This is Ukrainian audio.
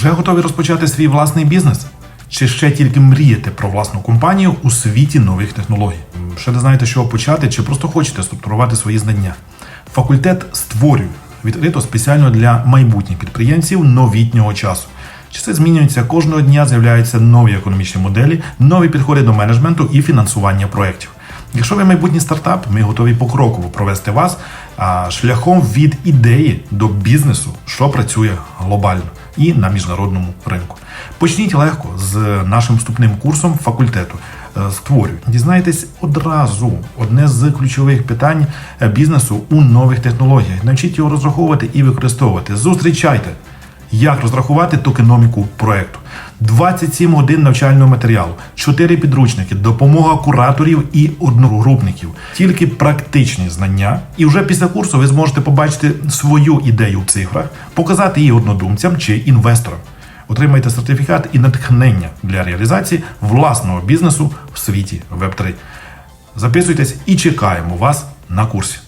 Вже готові розпочати свій власний бізнес? Чи ще тільки мрієте про власну компанію у світі нових технологій? Ще не знаєте, чого почати, чи просто хочете структурувати свої знання? Факультет створює відкрито спеціально для майбутніх підприємців новітнього часу. Часи змінюються кожного дня, з'являються нові економічні моделі, нові підходи до менеджменту і фінансування проєктів. Якщо ви майбутній стартап, ми готові покроково провести вас шляхом від ідеї до бізнесу, що працює глобально і на міжнародному ринку. Почніть легко з нашим вступним курсом факультету. Створюю. Дізнайтесь одразу одне з ключових питань е, бізнесу у нових технологіях. Навчіть його розраховувати і використовувати. Зустрічайте як розрахувати токеноміку проекту. 27 годин навчального матеріалу, 4 підручники, допомога кураторів і одногрупників, тільки практичні знання. І вже після курсу ви зможете побачити свою ідею в цифрах, показати її однодумцям чи інвесторам. Отримайте сертифікат і натхнення для реалізації власного бізнесу в світі Web3. Записуйтесь і чекаємо вас на курсі.